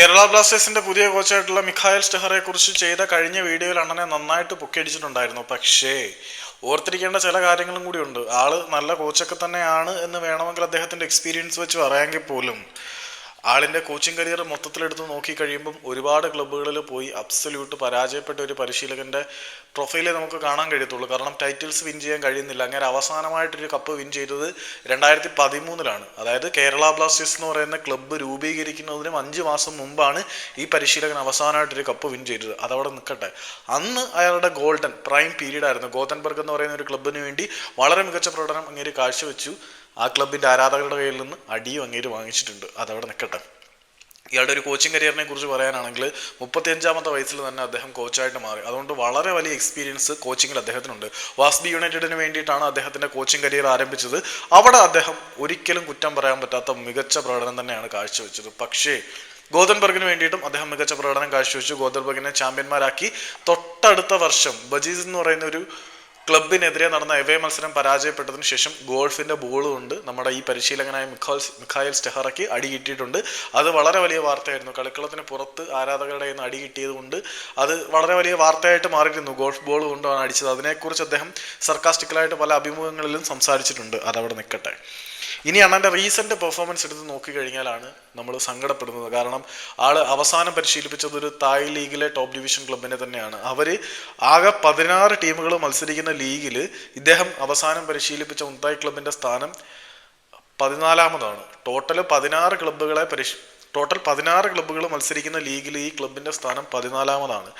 കേരള ബ്ലാസ്റ്റേഴ്സിന്റെ പുതിയ കോച്ചായിട്ടുള്ള മിഖായൽ സ്റ്റെഹറെ കുറിച്ച് ചെയ്ത കഴിഞ്ഞ വീഡിയോയിൽ അണ്ണനെ നന്നായിട്ട് പൊക്കിയടിച്ചിട്ടുണ്ടായിരുന്നു. പക്ഷേ ഓർത്തിരിക്കേണ്ട ചില കാര്യങ്ങളും കൂടിയുണ്ട്. ആൾ നല്ല കോച്ചൊക്കെ തന്നെയാണ് എന്ന് വേണമെങ്കിൽ അദ്ദേഹത്തിന്റെ എക്സ്പീരിയൻസ് വെച്ച് പറയാമെങ്കിൽ പോലും ആളിന്റെ കോച്ചിങ് കരിയർ മൊത്തത്തിലെടുത്ത് നോക്കി കഴിയുമ്പം ഒരുപാട് ക്ലബ്ബുകളിൽ പോയി അബ്സല്യൂട്ട് പരാജയപ്പെട്ട ഒരു പരിശീലകന്റെ പ്രൊഫൈലേ നമുക്ക് കാണാൻ കഴിയത്തുള്ളൂ. കാരണം ടൈറ്റിൽസ് വിൻ ചെയ്യാൻ കഴിയുന്നില്ല. അങ്ങനെ അവസാനമായിട്ടൊരു കപ്പ് വിൻ ചെയ്തത് രണ്ടായിരത്തി പതിമൂന്നിലാണ് അതായത് കേരള ബ്ലാസ്റ്റേഴ്സ് എന്ന് പറയുന്ന ക്ലബ്ബ് രൂപീകരിക്കുന്നതിനും അഞ്ച് മാസം മുമ്പാണ് ഈ പരിശീലകൻ അവസാനമായിട്ടൊരു കപ്പ് വിൻ ചെയ്തത്. അതവിടെ നിൽക്കട്ടെ. അന്ന് അയാളുടെ ഗോൾഡൻ പ്രൈം പീരീഡ് ആയിരുന്നു. ഗോതൻബർഗ് എന്ന് പറയുന്ന ഒരു ക്ലബ്ബിന് വേണ്ടി വളരെ മികച്ച പ്രകടനം അങ്ങേര് കാഴ്ചവെച്ചു. ആ ക്ലബിന്റെ ആരാധകരുടെ കയ്യിൽ നിന്ന് അടിയും അങ്ങേര് വാങ്ങിച്ചിട്ടുണ്ട്. അതവിടെ നിൽക്കട്ടെ ഇയാളുടെ ഒരു കോച്ചിങ് കരിയറിനെ കുറിച്ച് പറയാനാണെങ്കിൽ മുപ്പത്തിയഞ്ചാമത്തെ വയസ്സിൽ തന്നെ അദ്ദേഹം കോച്ചായിട്ട് മാറി. അതുകൊണ്ട് വളരെ വലിയ എക്സ്പീരിയൻസ് കോച്ചിങ്ങിൽ അദ്ദേഹത്തിനുണ്ട്. വാസ്ബി യുണൈറ്റഡിന് വേണ്ടിയിട്ടാണ് അദ്ദേഹത്തിന്റെ കോച്ചിങ് കരിയർ ആരംഭിച്ചത്. അവിടെ അദ്ദേഹം ഒരിക്കലും കുറ്റം പറയാൻ പറ്റാത്ത മികച്ച പ്രകടനം തന്നെയാണ് കാഴ്ചവെച്ചത്. പക്ഷേ ഗോതൻബർഗിന് വേണ്ടിയിട്ടും അദ്ദേഹം മികച്ച പ്രകടനം കാഴ്ചവെച്ചു. ഗോതൻബർഗിനെ ചാമ്പ്യന്മാരാക്കി. തൊട്ടടുത്ത വർഷം ബജീസ് എന്ന് പറയുന്ന ഒരു ക്ലബിനെതിരെ നടന്ന എവേ മത്സരം പരാജയപ്പെട്ടതിന് ശേഷം ഗോൾഫിന്റെ ബോളും ഉണ്ട്. നമ്മുടെ ഈ പരിശീലകനായ മിഖാൽ മിഖായൽ സ്റ്റെഹറയ്ക്ക് അടി കിട്ടിയിട്ടുണ്ട്. അത് വളരെ വലിയ വാർത്തയായിരുന്നു. കളിക്കളത്തിന് പുറത്ത് ആരാധകരുടെ നിന്ന് അടി കിട്ടിയത് കൊണ്ട് അത് വളരെ വലിയ വാർത്തയായിട്ട് മാറിയിരുന്നു. ഗോൾഫ് ബോൾ കൊണ്ടാണ് അടിച്ചത്. അതിനെക്കുറിച്ച് അദ്ദേഹം സർക്കാസ്റ്റിക്കലായിട്ട് പല അഭിമുഖങ്ങളിലും സംസാരിച്ചിട്ടുണ്ട്. അതവിടെ നിൽക്കട്ടെ. ഇനി അണ്ണന്റെ റീസെന്റ് പെർഫോമൻസ് എടുത്ത് നോക്കിക്കഴിഞ്ഞാലാണ് നമ്മൾ സങ്കടപ്പെടുന്നത്. കാരണം ആൾ അവസാനം പരിശീലിപ്പിച്ചത് ഒരു തായ് ലീഗിലെ ടോപ്പ് ഡിവിഷൻ ക്ലബിനെ തന്നെയാണ്. അവർ ആകെ പതിനാറ് ടീമുകൾ മത്സരിക്കുന്ന ലീഗിൽ ഇദ്ദേഹം അവസാനം പരിശീലിപ്പിച്ച ഉന്തായ് ക്ലബിന്റെ സ്ഥാനം പതിനാലാമതാണ്. ടോട്ടൽ പതിനാറ് ക്ലബ്ബുകളെ പരിശ് ടോട്ടൽ പതിനാറ് ക്ലബ്ബുകൾ മത്സരിക്കുന്ന ലീഗിൽ ഈ ക്ലബിന്റെ സ്ഥാനം പതിനാലാമതാണ്.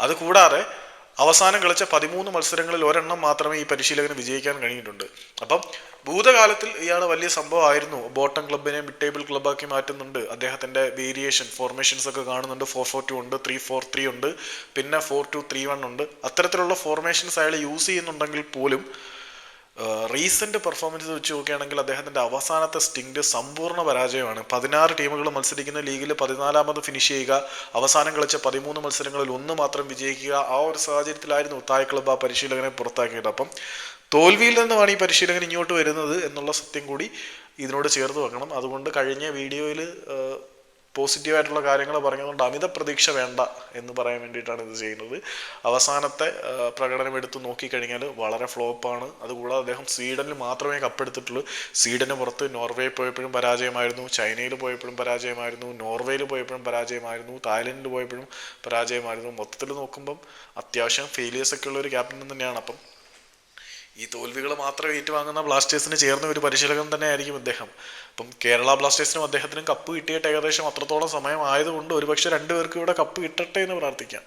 അതുകൂടാതെ അവസാനം കളിച്ച പതിമൂന്ന് മത്സരങ്ങളിൽ ഒരെണ്ണം മാത്രമേ ഈ പരിശീലകന് വിജയിക്കാൻ കഴിഞ്ഞിട്ടുണ്ട്. അപ്പം ഭൂതകാലത്തിൽ ഇയാൾ വലിയ സംഭവമായിരുന്നു. ബോട്ടം ക്ലബിനെ മിഡ് ടേബിൾ ക്ലബ്ബാക്കി മാറ്റുന്നുണ്ട്. അദ്ദേഹത്തിന്റെ വേരിയേഷൻ ഫോർമേഷൻസ് ഒക്കെ കാണുന്നുണ്ട്. ഫോർ ഫോർ ടു ഉണ്ട് ത്രീ ഫോർ ത്രീ ഉണ്ട്. പിന്നെ ഫോർ ടു ത്രീ വൺ ഉണ്ട്. അത്തരത്തിലുള്ള ഫോർമേഷൻസ് അയാൾ യൂസ് ചെയ്യുന്നുണ്ടെങ്കിൽ പോലും റീസെന്റ് പെർഫോമൻസ് വെച്ച് നോക്കുകയാണെങ്കിൽ അദ്ദേഹത്തിന്റെ അവസാനത്തെ സ്റ്റിംഗ് സമ്പൂർണ പരാജയമാണ്. പതിനാറ് ടീമുകൾ മത്സരിക്കുന്ന ലീഗിൽ പതിനാലാമത് ഫിനിഷ് ചെയ്യുക അവസാനം കളിച്ച പതിമൂന്ന് മത്സരങ്ങളിൽ ഒന്ന് മാത്രം വിജയിക്കുക ആ ഒരു സാഹചര്യത്തിലായിരുന്നു തായ് ക്ലബ്ബ് ആ പരിശീലകനെ പുറത്താക്കിയത്. അപ്പം തോൽവിയിൽ നിന്നുമാണ് ഈ പരിശീലകൻ ഇങ്ങോട്ട് വരുന്നത് എന്നുള്ള സത്യം കൂടി ഇതിനോട് ചേർത്ത് വെക്കണം. അതുകൊണ്ട് കഴിഞ്ഞ വീഡിയോയിൽ പോസിറ്റീവായിട്ടുള്ള കാര്യങ്ങൾ പറഞ്ഞതുകൊണ്ട് അമിത പ്രതീക്ഷ വേണ്ട എന്ന് പറയാൻ വേണ്ടിയിട്ടാണ് ഇത് ചെയ്യുന്നത്. അവസാനത്തെ പ്രകടനം എടുത്ത് നോക്കിക്കഴിഞ്ഞാൽ വളരെ ഫ്ലോപ്പാണ്. അതുകൂടാതെ അദ്ദേഹം സ്വീഡനിൽ മാത്രമേ കപ്പെടുത്തിട്ടുള്ളൂ. സ്വീഡന് പുറത്ത് നോർവേ പോയപ്പോഴും പരാജയമായിരുന്നു. ചൈനയിൽ പോയപ്പോഴും പരാജയമായിരുന്നു. നോർവേയിൽ പോയപ്പോഴും പരാജയമായിരുന്നു. തായ്ലൻഡിൽ പോയപ്പോഴും പരാജയമായിരുന്നു. മൊത്തത്തിൽ നോക്കുമ്പം അത്യാവശ്യം ഫെയിലിയേഴ്സ് ഒക്കെ ഉള്ള ഒരു ക്യാപ്റ്റൻ തന്നെയാണ്. അപ്പം ഈ തോൽവികൾ മാത്രം ഏറ്റുവാങ്ങുന്ന ബ്ലാസ്റ്റേഴ്സിന് ചേർന്ന ഒരു പരിശീലകൻ തന്നെ ആയിരിക്കും അദ്ദേഹം അപ്പം കേരള ബ്ലാസ്റ്റേഴ്സിനും അദ്ദേഹത്തിനും കപ്പ് കിട്ടിയിട്ട് ഏകദേശം അത്രത്തോളം സമയം ആയതുകൊണ്ട് ഒരുപക്ഷെ രണ്ടുപേർക്കും ഇവിടെ കപ്പ് കിട്ടട്ടെ എന്ന് പ്രാർത്ഥിക്കാം.